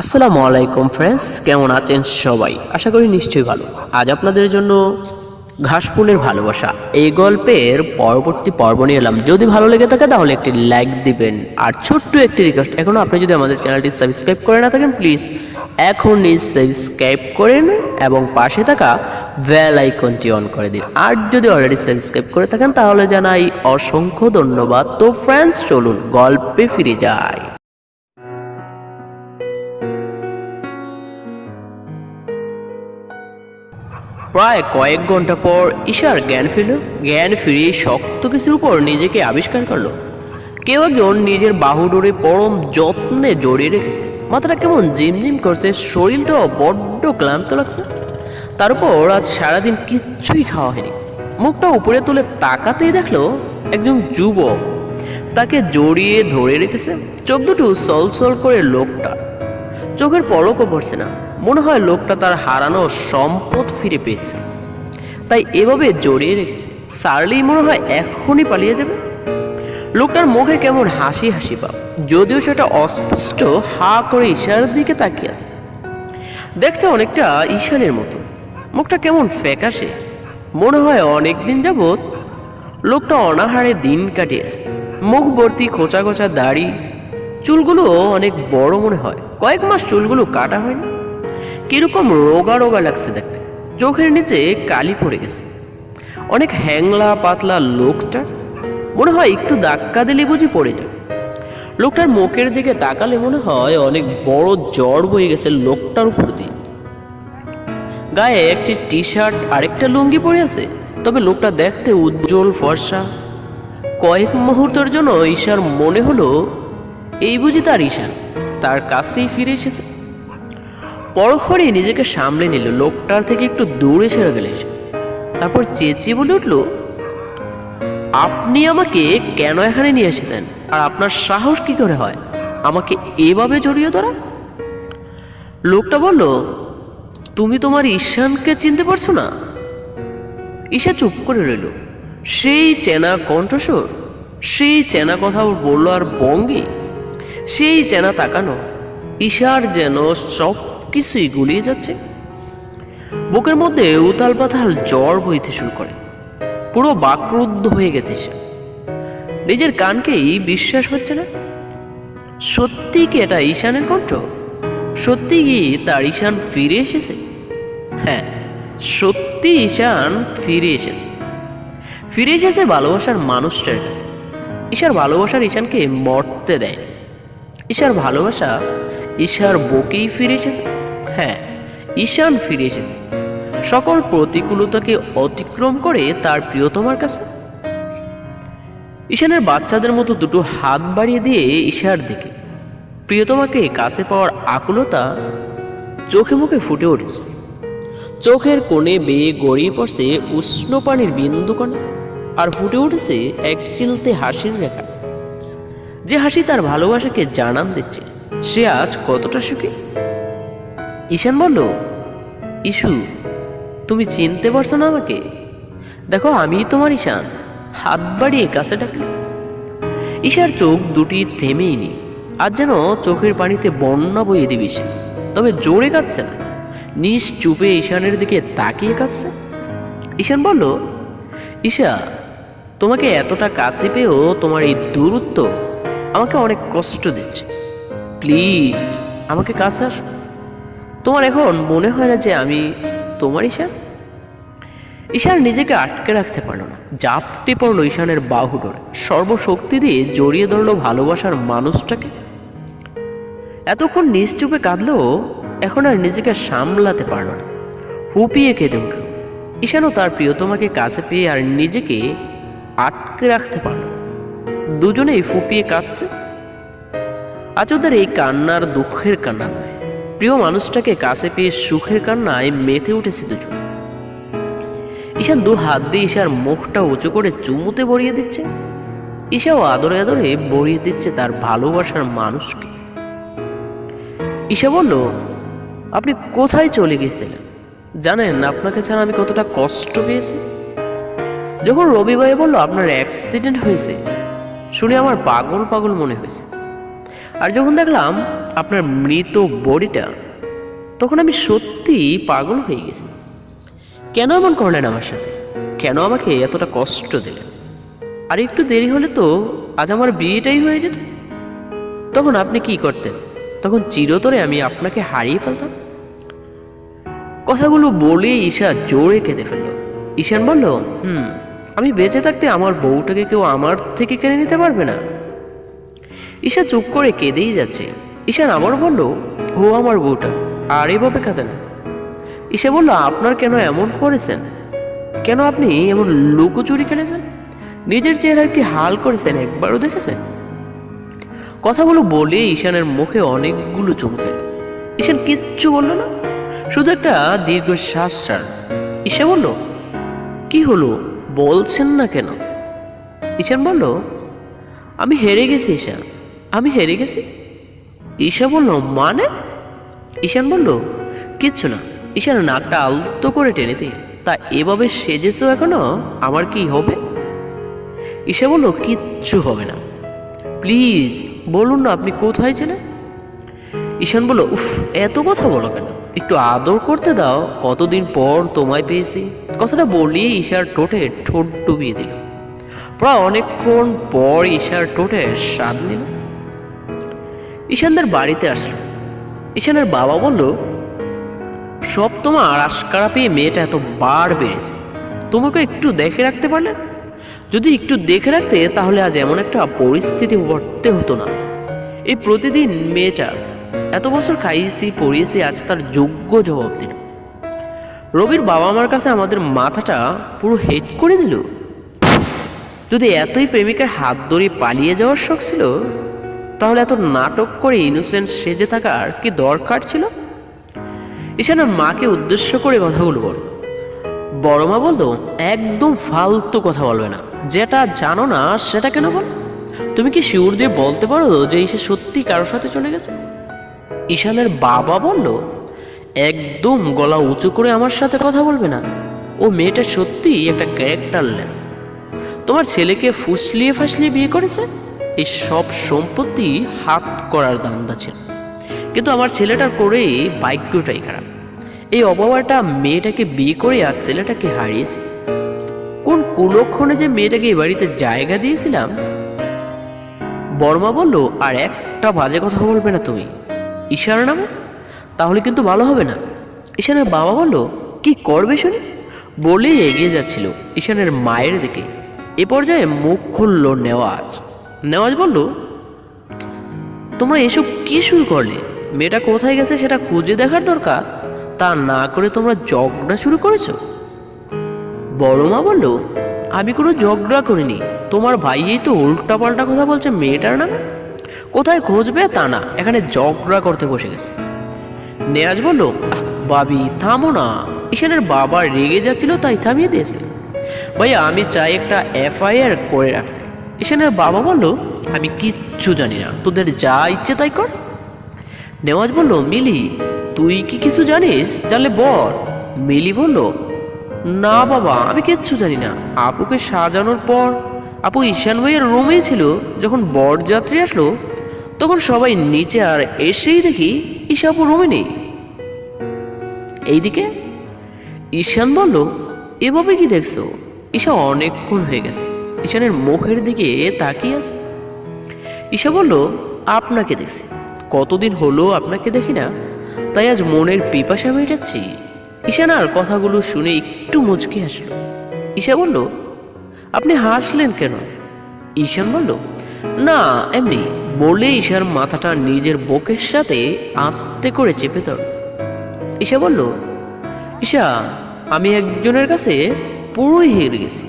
আসসালামু আলাইকুম ফ্রেন্ডস কেমন আছেন সবাই? আশা করি নিশ্চয়ই ভালো। আজ আপনাদের জন্য ঘাসফুলের ভালোবাসা। এই গল্পের পরবর্তী পর্ব নিয়ে এলাম। যদি ভালো লেগে থাকে তাহলে একটি লাইক দিবেন। আর ছোট্ট একটি রিকোয়েস্ট এখনও আপনি যদি আমাদের চ্যানেলটি সাবস্ক্রাইব করে না থাকেন প্লিজ এখনই সাবস্ক্রাইব করেন এবং পাশে থাকা বেল আইকনটি অন করে দিন। আর যদি অলরেডি সাবস্ক্রাইব করে থাকেন, তাহলে জানাই অসংখ্য ধন্যবাদ। তো ফ্রেন্ডস চলুন গল্পে ফিরে যায় প্রায় কয়েক ঘণ্টা পর ঈশার জ্ঞান ফিরল। জ্ঞান ফিরিয়ে শক্ত কিছুর উপর নিজেকে আবিষ্কার করল। কেউ একজন নিজের বাহু ডোরে পরম যত্নে জড়িয়ে রেখেছে। মাথাটা কেমন ঝিমঝিম করছে, শরীরটাও বড্ড ক্লান্ত লাগছে। তার উপর আজ সারাদিন কিচ্ছুই খাওয়া হয়নি। মুখটা উপরে তুলে তাকাতেই দেখল একজন যুবক। তাকে জড়িয়ে ধরে রেখেছে। চোখ দুটো সলসল করে লোকটা। চোখের পলকও পড়ছে না। মনে হয় লোকটা তার হারানো সম্পদ ফিরে পেয়েছে। তাই এভাবে জড়িয়ে রেখেছে। সারলেই মনে হয় এখনই পালিয়ে যাবে। লোকটার মুখে কেমন হাসি হাসি পাব যদিও সেটা অস্পষ্ট, হা করে ঈশানের দিকে তাকিয়ে আছে। দেখতে অনেকটা ঈশানের মতো। মুখটা কেমন ফ্যাকাশে। মনে হয় অনেক দিন যাবৎ লোকটা অনাহারে দিন কাটিয়েছে। মুখ ভর্তি খোঁচা খোঁচা দাড়ি চুলগুলো অনেক বড় মনে হয়। কয়েক মাস চুলগুলো কাটা হয়নি। কীরকম রোগা রোগা লাগছে দেখতে। চোখের নিচে কালি পড়ে গেছে। অনেক হ্যাংলা পাতলা লোকটা। মনে হয় একটু ধাক্কা দিলে বুঝি পড়ে যাবে। লোকটার মুখের দিকে তাকালে মনে হয় অনেক বড় জ্বর বয়ে গেছে লোকটার উপর দিয়ে। গায়ে একটি টি শার্ট আরেকটা লুঙ্গি পরে আছে। তবে লোকটা দেখতে উজ্জ্বল ফর্সা। কয়েক মুহূর্তের জন্য ঈশার মনে হলো এই বুঝি তার ঈশান। তার কাছেই ফিরে এসেছে। পরক্ষণে নিজেকে সামলে নিল। লোকটার থেকে একটু দূরে সেরে গেলে তারপর চেঁচিয়ে বলে উঠল, আপনি আমাকে কেন এখানে নিয়ে এসেছেন? আর আপনার সাহস কি করে হয়? আমাকে এভাবে জড়িয়ে ধরা? লোকটা বলল, তুমি তোমার ঈশানকে চিনতে পারছ না? ঈশা চুপ করে রইল। সেই চেনা কণ্ঠস্বর? সেই চেনা কথা বলল আর বঙ্গে? সেই চেনা তাকানো, ঈশার যেন সব কিছুই গুলিয়ে যাচ্ছে। বুকের মধ্যে উতাল পাতাল জ্বর বইতে শুরু করে। পুরো বাকরুদ্ধ হয়ে গেছে সে নিজের কানকেই বিশ্বাস হচ্ছে না। সত্যি কি এটা ঈশানের কণ্ঠ? সত্যি কি তার ঈশান ফিরে এসেছে? হ্যাঁ সত্যি ঈশান ফিরে এসেছে। ফিরে এসেছে ভালোবাসার মানুষটার কাছে। ঈশার ভালোবাসার ঈশানকে মরতে দেয় ঈশার ভালোবাসা ঈশার বুকেই ফিরে এসেছে। হ্যাঁ ঈশান ফিরে এসেছে। সকল প্রতিকূলতাকে অতিক্রম করে তার প্রিয়তমার কাছে। ঈশানের বাচ্চাদের মতো দুটো হাত বাড়িয়ে দিয়ে ঈশার দিকে। প্রিয়তমাকে কাছে পাওয়ার আকুলতা চোখে মুখে ফুটে উঠেছে। চোখের কোণে বেয়ে গড়িয়ে পড়ছে উষ্ণ পানির বিন্দু কণা আর ফুটে উঠেছে এক চিলতে হাসির রেখা। যে হাসি তার ভালোবাসাকে জানান দিচ্ছে, সে আজ কতটা সুখী? ঈশান বলল ইস্যু তুমি চিনতে পারছ না আমাকে? দেখো আমি তোমার ঈশান। হাত বাড়িয়ে কাছে ডাকল। ঈশার চোখ দুটি থেমেই নি। আজ যেন চোখের পানিতে বন্যা বইয়ে দিবি সে। তবে জোরে কাঁদছে না। নিজ চুপে ঈশানের দিকে তাকিয়ে কাঁদছে। ঈশান বলল, ঈশা, তোমাকে এতটা কাছে পেয়েও তোমার এই দূরত্ব আমাকে অনেক কষ্ট দিচ্ছে। প্লিজ, আমাকে কাছে আসো। তোমার এখন মনে হয় না যে আমি তোমার ঈশান? ঈশান নিজেকে আটকে রাখতে পারল না। জাপটে পড়ল ঈশানের বাহু ডোরে সর্বশক্তি দিয়ে জড়িয়ে ধরলো ভালোবাসার মানুষটাকে। এতক্ষণ নিশ্চুপে কাঁদলেও এখন আর নিজেকে সামলাতে পারল না। হুপিয়ে কেঁদে উঠল। ঈশানও তার প্রিয়তমাকে কাছে পেয়ে আর নিজেকে আটকে রাখতে পারল। দুজনেই ফুপিয়ে কাঁদছে। আজ ওদের এই কান্নার দুঃখের কান্না নয়। প্রিয় মানুষটাকে কাছে পেয়ে সুখের কান্নায় মেতে উঠেছে দুজন। ঈশান দু হাত দিয়ে ঈশার মুখটা উঁচু করে চুমুতে বড়িয়ে দিচ্ছে। ঈশাও আদরে আদরে বড়িয়ে দিচ্ছে তার ভালোবাসার মানুষকে। ঈশা বলল, আপনি কোথায় চলে গিয়েছিলেন জানেন, আপনাকে ছাড়া আমি কতটা কষ্ট পেয়েছি? যখন রবি ভাই বলল, আপনার অ্যাক্সিডেন্ট হয়েছে। শুনে আমার পাগল পাগল মনে হয়েছে। আর যখন দেখলাম আপনার মৃত বডিটা, তখন আমি সত্যি পাগল হয়ে গেছি। কেন এমন করলেন আমার সাথে? কেন আমাকে এতটা কষ্ট দিলেন? আর একটু দেরি হলে তো আজ আমার বিয়েটাই হয়ে যেত। তখন আপনি কি করতেন? তখন চিরতরে আমি আপনাকে হারিয়ে ফেলতাম। কথাগুলো বলে ঈশা জোরে কেঁদে ফেলল। ঈশান বলল, হুম আমি বেঁচে থাকতে আমার বউটাকে কেউ আমার থেকে কেড়ে নিতে পারবে না? ঈশা চুপ করে কেঁদেই যাচ্ছে। ঈশান আবার বলল, ও আমার বউটা, আর এভাবে কাঁদে না। ঈশা বলল, আপনার কেন এমন করেছেন? কেন আপনি এমন লুকোচুরি খেলেছেন? নিজের চেহারার কি হাল করেছেন একবারও দেখেছেন? কথাগুলো বলে ঈশানের মুখে অনেকগুলো চমকে ঈশান কিচ্ছু বলল না, শুধু একটা দীর্ঘ শ্বাস ছাড় ঈশা বলল, কি হলো? বলছেন না কেন? ঈশান বলল, আমি হেরে গেছি, ঈশান। আমি হেরে গেছি? ঈশা বলল মানে? ঈশান বলল, কিচ্ছু না। ঈশান নাকটা আলতো করে টেনে দিই তা এভাবে সেজেছো এখনও? আমার কি হবে? ঈশা বলল, কিচ্ছু হবে না। প্লিজ, বলুন না আপনি কোথায় ছিলেন? ঈশান বলল, উফ, এত কথা বলো কেন? একটু আদর করতে দাও, কতদিন পর তোমায় পেয়েছি। কথাটা বলিয়ে ঈশার ঠোঁটে ঠোঁট ডুবিয়ে দিল। প্রায় অনেকক্ষণ পর ঈশার ঠোঁটে স্বাদ নিল। ঈশানদের বাড়িতে আসলো। ঈশানের বাবা বলল, সব তোমার আশকারা পেয়ে মেয়েটা এত বার বেড়েছে। তোমাকে একটু দেখে রাখতে পারলে? যদি একটু দেখে রাখতে, তাহলে আজ এমন একটা পরিস্থিতি ঘটতে হতো না। এই প্রতিদিন মেয়েটা এত বছর খাইয়েছি, পড়িয়েছি, আজ তার যোগ্য জবাব দিল। রবির বাবা মার কাছে আমাদের মাথাটা পুরো হেট করে দিল। যদি এতই প্রেমিকার হাত ধরে পালিয়ে যাওয়ার শখ ছিল, তাহলে এত নাটক করে ইনোসেন্ট সেজে থাকার কি দরকার ছিল? ঈশানের মাকে উদ্দেশ্য করে কথাগুলো বল। বড় মা বলতো একদম ফালতু কথা বলবে না। যেটা জানো না, সেটা কেন বল? তুমি কি শিউর দিয়ে বলতে পারো যে ঈশা সত্যি কারোর সাথে চলে গেছে? ঈশানের বাবা বলল, একদম গলা উঁচু করে আমার সাথে কথা বলবে না। ও মেয়েটা সত্যি একটা ক্যারেক্টারলেস। তোমার ছেলেকে ফুসলিয়ে ফাসলিয়ে বিয়ে করেছে? এই সব সম্পত্তি হাত করার দান্দা ছিল। কিন্তু আমার ছেলেটার করে ভাগ্যটাই খারাপ। এই অবাবাটা মেয়েটাকে বিয়ে করে আর ছেলেটাকে হারিয়েছে। কোন কুলক্ষণে যে মেয়েটাকে এই বাড়িতে জায়গা দিয়েছিলাম? বর্মা বলল, আর একটা বাজে কথা বলবে না তুমি। ঈশার নামে? তাহলে কিন্তু ভালো হবে না। ঈশানের বাবা বলল, কি করবে শুনি? বলেই এগিয়ে যাচ্ছিল ঈশানের মায়ের দিকে। এ পর্যায়ে মুখ খুলল নেওয়াজ। নেওয়াজ বলল, তোমরা এসব কি শুরু করলে? মেয়েটা কোথায় গেছে সেটা খুঁজে দেখার দরকার? তা না করে তোমরা ঝগড়া শুরু করেছ? বড় মা বলল, আমি কোনো ঝগড়া করিনি। তোমার ভাইই তো উল্টা পাল্টা কথা বলছে মেয়েটার নামে। কোথায় খুঁজবে তা না। এখানে ঝগড়া করতে বসে গেছে। নেয়াজ বলল, বাবি, থামো না। ঈশানের বাবা রেগে যাচ্ছিল, তাই থামিয়ে দিয়েছে। ভাইয়া, আমি চাই একটা এফআইআর করে রাখতে। ঈশানের বাবা বলল, আমি কিচ্ছু জানি না। তোদের যা ইচ্ছে তাই কর। নেওয়াজ বলল, মিলি, তুই কি কিছু জানিস? জানলে বল। মিলি বলল, না বাবা, আমি কিচ্ছু জানি না। আপুকে সাজানোর পর, আপু ঈশান ভাইয়ের রুমেই ছিল। যখন বরযাত্রী আসলো তখন সবাই নিচে আর এসেই দেখি ঈশা আপু রুমে নেই। এইদিকে, ঈশান বলল, এভাবে কি দেখছ? ঈশা অনেকক্ষণ হয়ে গেছে। ঈশানের মুখের দিকে তাকিয়ে আছে। ঈশা বলল, আপনাকে দেখছি। কতদিন হলো আপনাকে দেখি না, তাই আজ মনের পিপাসা মেটাচ্ছি ঈশানার কথাগুলো শুনে একটু মুচকি হাসলো। ঈশা বলল, আপনি হাসলেন কেন? ঈশান বলল না, এমনি বলে ঈশার মাথাটা নিজের বুকের সাথে আস্তে করে চেপে ধর ঈশা বলল, ঈশা, আমি একজনের কাছে পুরোই হেরে গেছি।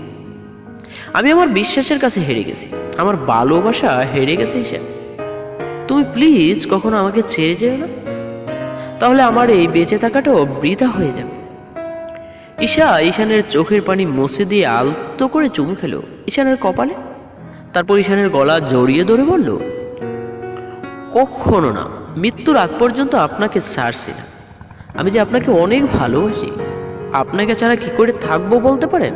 আমি আমার বিশ্বাসের কাছে হেরে গেছি। আমার ভালোবাসা হেরে গেছে, ঈশা। তুমি প্লিজ কখনো আমাকে ছেড়ে যেও না। তাহলে আমার এই বেঁচে থাকাটাও বৃথা হয়ে যাবে। ঈশা ঈশানের চোখের পানি মুছে দিয়ে আলতো করে চুমু খেলো। ঈশানের কপালে তারপর ঈশানের গলা জড়িয়ে ধরে বলল, কখনো না। মৃত্যুর আগ পর্যন্ত আপনাকে ছাড়ছি না। আমি যে আপনাকে অনেক ভালোবাসি, আপনাকে ছাড়া কি করে থাকব বলতে পারেন?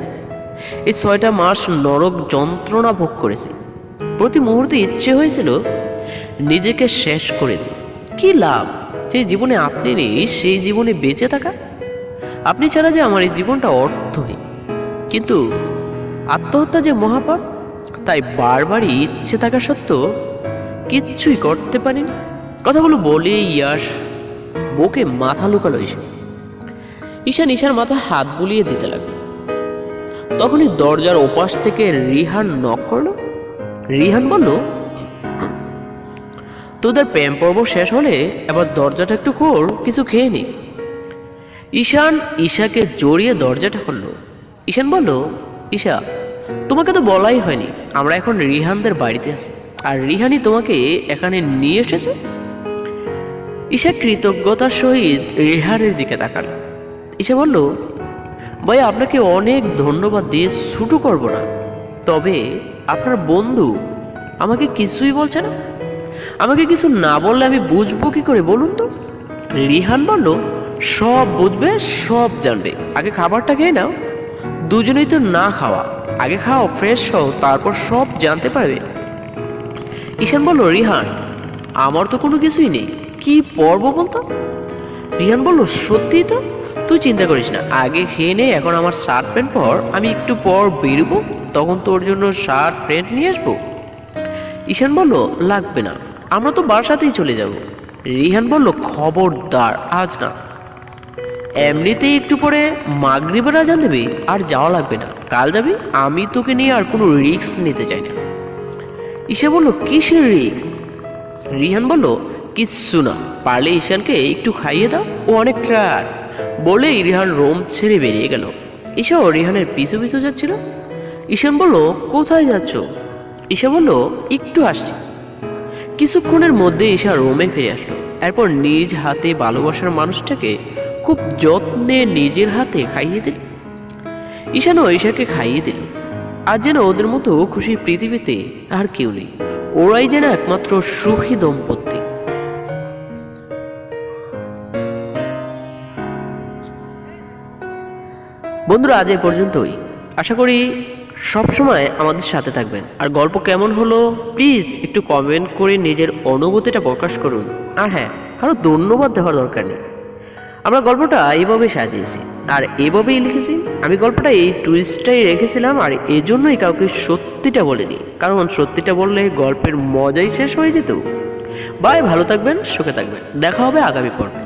এই ছয়টা মাস নরক যন্ত্রণা ভোগ করেছি। প্রতি মুহূর্তে ইচ্ছে হয়েছিল নিজেকে শেষ করে দিন কি লাভ? যে জীবনে আপনি নেই, সেই জীবনে বেঁচে থাকা। আপনি ছাড়া যে আমার এই জীবনটা অর্থহীন। কিন্তু আত্মহত্যা যে মহাপাপ তাই বারবারই ইচ্ছে থাকা সত্ত্বেও কিচ্ছুই করতে পারিনি। কথাগুলো বলে ইয়াস বুকে মাথা লুকালো ঈশান ঈশান ঈশার মাথা হাত বুলিয়ে দিতে লাগল। তখনই দরজার ওপাশ থেকে রিহান নক করল। রিহান বলল, তোদের প্রেম পর্ব শেষ হলে এবার দরজাটা একটু খোল, কিছু খেয়ে নি। ঈশান ঈশাকে জড়িয়ে দরজাটা খুললো। ঈশান বলল, ঈশা তোমাকে তো বলাই হয়নি। আমরা এখন রিহানদের বাড়িতে আছি। আর রিহানই তোমাকে এখানে নিয়ে এসেছে? ঈশা কৃতজ্ঞতার সহিত রিহানের দিকে তাকাল। ঈশা বলল, ভাই, আপনাকে অনেক ধন্যবাদ দিয়ে ছুটু করব না। তবে আপনার বন্ধু আমাকে কিছুই বলছে না। আমাকে কিছু না বললে আমি বুঝব কি করে, বলুন তো? রিহান বলল, সব বুঝবে, সব জানবে। আগে খাবারটা খেয়ে নাও। দুজনেই তো না খাওয়া। আগে খাও ফ্রেশ হও, তারপর সব জানতে পারবে। ঈশান বলল, রিহান, আমার তো কোনো কিছুই নেই। কি পর্ব বলতো? রিহান বলল, সত্যি তো? তুই চিন্তা করিস না। আগে খেয়ে নে, এখন আমার শার্ট প্যান্ট পর। আমি একটু পর বেরোবো, তখন তোর জন্য শার্ট প্যান্ট নিয়ে আসব। ঈশান বলল, লাগবে না। আমরা তো বাসাতেই চলে যাব। রিহান বলল, খবরদার, আজ না। এমনিতেই একটু পরে মাগরিবের আজান দেবে, আর যাওয়া লাগবে না। কাল যাবি? আমি তোকে নিয়ে আর কোনো রিস্ক নিতে চাই না। ঈশা বলল, কিসের রিস্ক? রিহান বলল, কিচ্ছু না। পারলে ঈশানকে একটু খাইয়ে দাও, ও অনেক ট্রায়ার বলেই রিহান রোম ছেড়ে বেরিয়ে গেল। ঈশাও রিহানের পিছু পিছু যাচ্ছিল। ঈশান বলল, কোথায় যাচ্ছ? ঈশা বলল, একটু আসছি। কিছুক্ষণের মধ্যে ঈশা রোমে ফিরে আসলো। এরপর নিজ হাতে ভালোবাসার মানুষটাকে খুব যত্নে নিজের হাতে খাইয়ে দিল। ঈশানও ঈশাকে খাইয়ে দিল। আজ যেন ওদের মতো খুশি পৃথিবীতে আর কেউ নেই। ওরাই যেন একমাত্র সুখী দম্পতি। বন্ধুরা, আজ এই পর্যন্তই। আশা করি সব সময় আমাদের সাথে থাকবেন। আর গল্প কেমন হলো প্লিজ একটু কমেন্ট করে নিজের অনুভূতিটা প্রকাশ করুন। আর হ্যাঁ কারও ধন্যবাদ দেওয়ার দরকার নেই। আমরা গল্পটা এইভাবে সাজিয়েছি। আর এভাবেই লিখেছি। আমি গল্পটা এই টুইস্টটাই রেখেছিলাম আর এজন্যই কাউকে সত্যিটা বলিনি। কারণ সত্যিটা বললে গল্পের মজাই শেষ হয়ে যেত। বাই, ভালো থাকবেন, সুখে থাকবেন। দেখা হবে আগামী পর্বে।